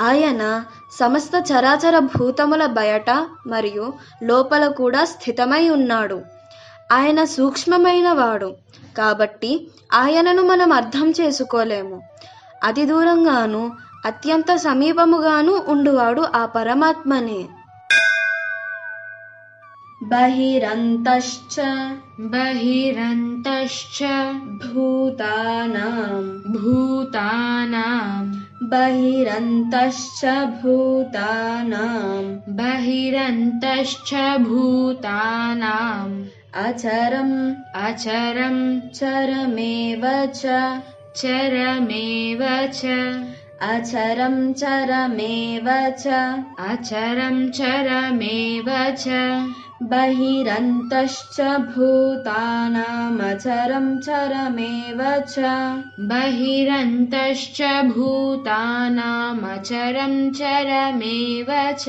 ఆయన సమస్త చరాచర భూతముల బయట మరియు లోపల కూడా స్థితమై ఉన్నాడు. ఆయన సూక్ష్మమైన వాడు. కాబట్టి ఆయనను మనం అర్థం చేసుకోలేము. అతి దూరంగాను అత్యంత సమీపముగాను ఉండువాడు ఆ పరమాత్మనే. బహిరంతశ్చ బహిరంతశ్చ భూతానాం. భూతానాం. बहिरन्तश्च भूतानां बहिरन्तश्च भूतानाम्। अचरम्। अचरं चरमेव च। चरमेव च। अचरं चरमेव च। अचरं चरमेव च। बहिरन्तश्च भूतानामचरं चरमेव च। बहिरन्तश्च भूतानामचरं चरमेव च।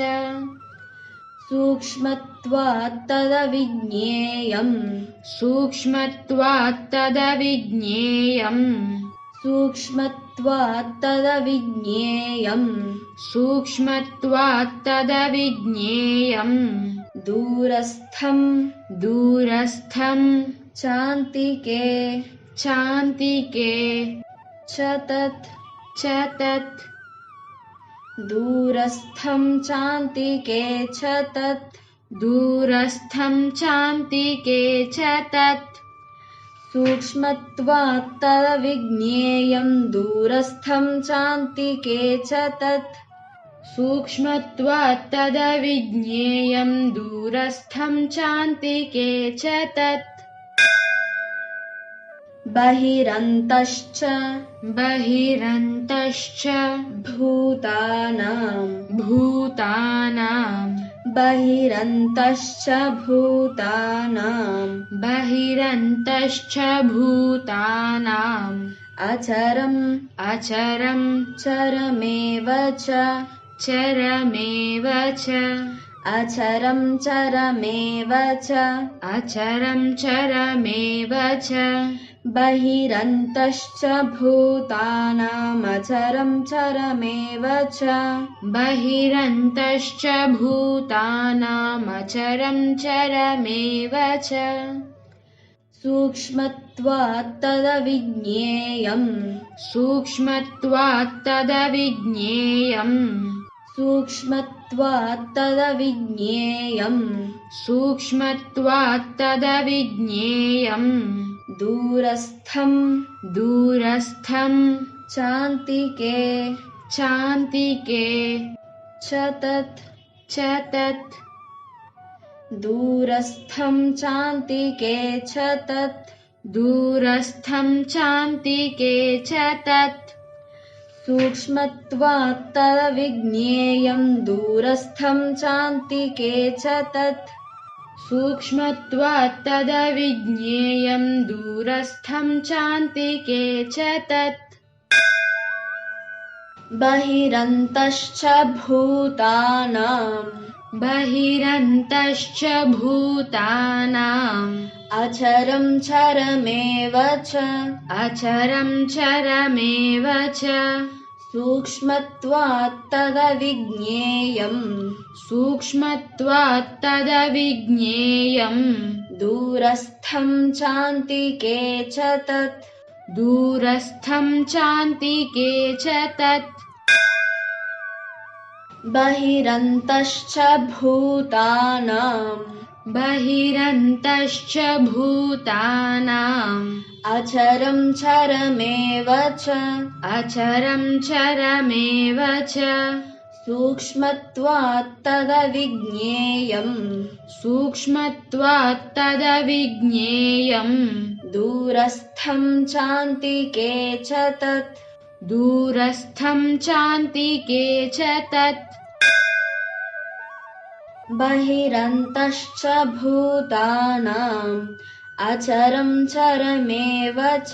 सूक्ष्मत्वात्तदविज्ञेयम्। सूक्ष्मत्वात्तदविज्ञेयम्। सूक्ष्मत्वात्तदविज्ञेयम्। सूक्ष्मत्वात्तदविज्ञेयम्। सूक्ष्मत्वात् दूरस्थं दूरस्थं चान्तिके चान्तिके चतत् दूरस्थं चान्तिके चतत्। दूरस्थं चान्तिके चतत्। सूक्ष्मत्वात्तविज्ञेयं दूरस्थं चान्तिके चतत्। सूक्ष्मत्वात्तदविज्ञेयं दूरस्थं चान्तिके च तत्। बहिरन्तश्च बहिरन्तश्च भूतानां भूतानां बहिरन्तश्च भूतानां बहिरन्तश्च भूतानाम् अचरम् अचरं चरमेव च चरमेव च। अचरं चरमेव च। अचरं चरमेव च। बहिरन्तश्च भूतानामचरं चरमेव च। बहिरन्तश्च भूतानामचरं चरमेव च। सूक्ष्मत्वात्तदविज्ञेयम्। सूक्ष्मत्वात्तदविज्ञेयम् सूक्ष्मत्वात्तदविज्ञेयम्। सूक्ष्मत्वात्तदविज्ञेयम्। दूरस्थं दूरस्थं चान्तिके। चान्तिके। च तत् च तत् दूरस्थं चान्तिके। च तत् दूरस्थं चान्तिके। च तत् सूक्ष्मत्वात्तदविज्ञेयं दूरस्थं चान्तिके च तत्। सूक्ष्मत्वात्तदविज्ञेयं दूरस्थं चान्तिके च तत्। बहिरन्तश्च भूतानाम् बहिरन्तश्च भूतानाम्। अचरं चरमेव च। अचरं चरमेव च। सूक्ष्मत्वात्तदविज्ञेयम्। सूक्ष्मत्वात्तदविज्ञेयम्। दूरस्थं चान्तिके च तत्। दूरस्थं चान्तिके च तत् बहिरन्तश्च भूतानाम्। बहिरन्तश्च भूतानाम्। अचरं चरमेव च। अचरं चरमेव च। सूक्ष्मत्वात्तदविज्ञेयम् सूक्ष्मत्वात्तदविज्ञेयम् दूरस्थं चान्तिके च तत् दूरस्थं चान्तिके च तत्। बहिरन्तश्च भूतानाम् अचरं चरमेव च।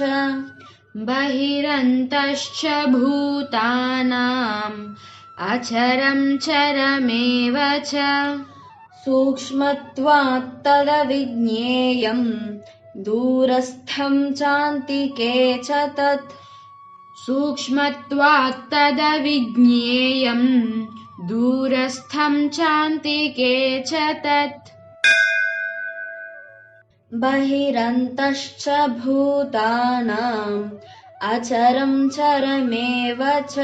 बहिरन्तश्च भूतानाम् अचरं चरमेव च। सूक्ष्मत्वात् तदविज्ञेयम् दूरस्थं चान्तिके च तत् सूक्ष्मत्वात् तदविज्ञेयम् दूरस्थं चान्तिके च तत्। बहिरन्तश्च भूतानाम् अचरं चरमेव च।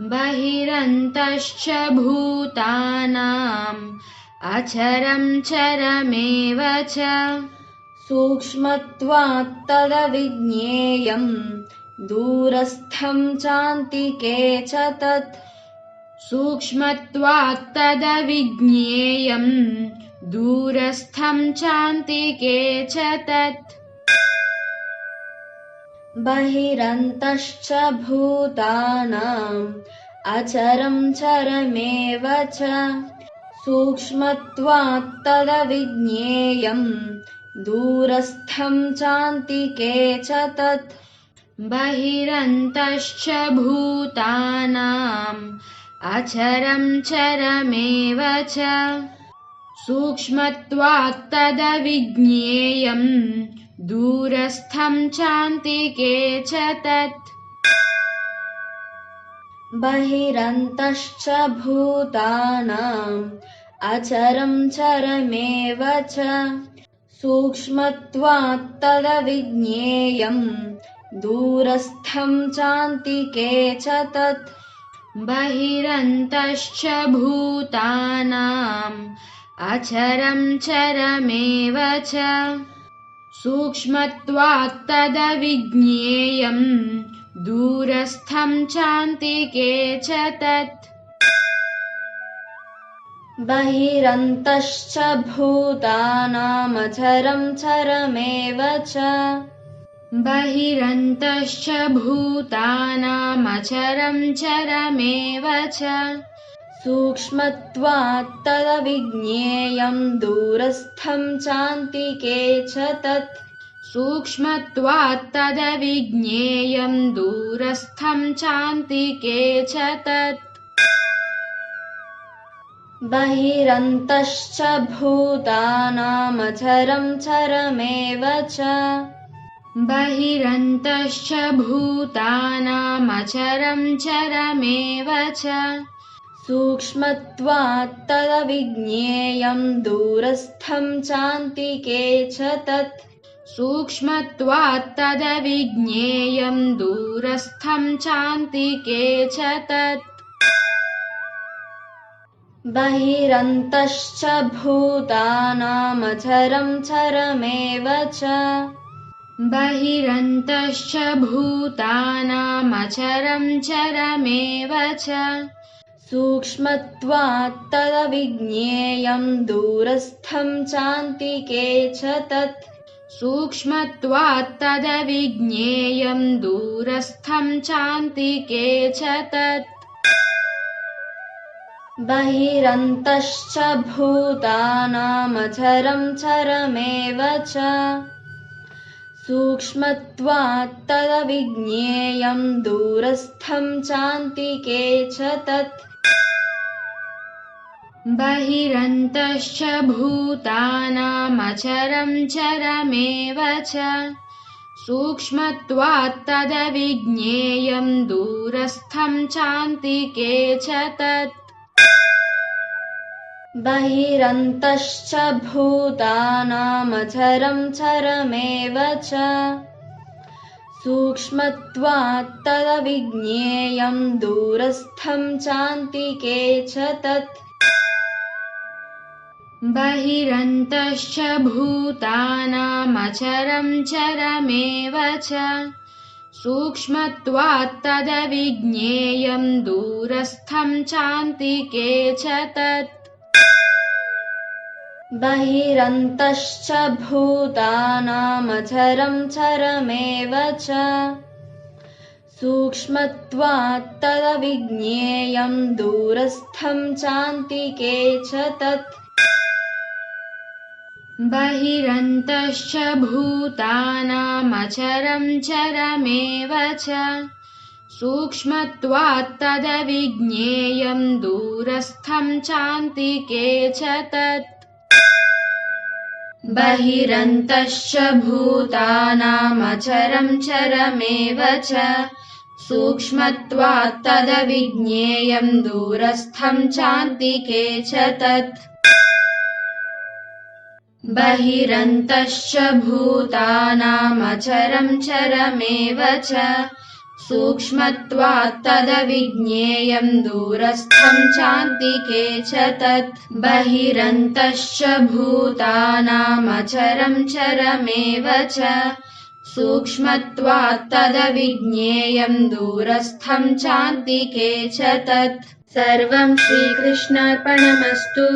बहिरन्तश्च भूतानाम् अचरं चरमेव च। सूक्ष्मत्वात् तदविज्ञेयम् दूरस्थं चान्तिके च तत् सूक्ष्मत्वात् तदविज्ञेयम् दूरस्थं चान्तिके च तत् बहिरन्तश्च भूतानाम् अचरं चरमेव च सूक्ष्मत्वात् तदविज्ञेयम् दूरस्थं च तत् बहिरन्तश्च भूतानाम् अचरं चरमेव च सूक्ष्मत्वात् तदविज्ञेयम् दूरस्थं चान्तिके च तत्। बहिरन्तश्च भूतानाम् अचरं चरमेव च सूक्ष्मत्वात् तदविज्ञेयम् दूरस्थं चान्तिके च तत् बहिरन्तश्च भूतानाम् अचरं चरमेव च सूक्ष्मत्वात् तदविज्ञेयम् दूरस्थं चान्तिके च तत् बहिरन्तश्च भूतानामचरं चरमेव च बहिरन्तश्च भूतानामचरं चरमेव च। सूक्ष्मत्वात् तदविज्ञेयम् दूरस्थं चान्तिके च तत्। सूक्ष्मत्वात् तदविज्ञेयम् दूरस्थं चान्तिके च तत्। बहिरन्तश्च भूतानामचरं चरमेव च बहिरन्तश्च भूतानामचरं चरमेव च। सूक्ष्मत्वात् तदविज्ञेयम् दूरस्थं चान्तिके च तत्। सूक्ष्मत्वात् तदविज्ञेयम् दूरस्थं चान्तिके च तत्। बहिरन्तश्च भूतानामचरं चरमेव च बहिरन्तश्च भूतानामचरं चरमेव च सूक्ष्मत्वात् तदविज्ञेयम् दूरस्थं चान्तिके च तत् सूक्ष्मत्वात् तदविज्ञेयम् दूरस्थं चान्तिके च तत् बहिरन्तश्च भूतानामचरं चरमेव च सूक्ष्मत्वात् तदविज्ञेयम् दूरस्थं च तत्। बहिरन्तश्च भूतानामचरं चरमेव च। सूक्ष्मत्वात् तदविज्ञेयम् दूरस्थं चान्तिके च तत् बहिरन्तश्च भूतानामचरं चरमेव सूक्ष्मत्वात् तदविज्ञेयम् दूरस्थं चान्तिके च तत्। बहिरन्तश्च भूतानामचरं चरमेव च। सूक्ष्मत्वात् तदविज्ञेयम् दूरस्थं चान्तिके च तत् बहिरन्तश्च भूतानामचरं चरमेव च। सूक्ष्मत्वात् तदविज्ञेयं दूरस्थं चान्तिके च तत्। बहिरन्तश्च भूतानामचरं चरमेव च। सूक्ष्मत्वात् तदविज्ञेयं दूरस्थं चान्तिके च तत् बहिरन्तश्च भूतानामचरं चरमेव च सूक्ष्मत्वात् तदविज्ञेयं दूरस्थं चान्तिके च तत्। बहिरन्तश्च भूतानामचरं चरमेव च सूक्ष्मत्वात् तदविज्ञेयं दूरस्थं चान्तिके च तत् बहिरन्तश्च भूतानामचरं चरमेव च सूक्ष्मत्वात् तदविज्ञेयं दूरस्थं चान्तिके च तत् सर्वं श्रीकृष्णार्पणमस्तु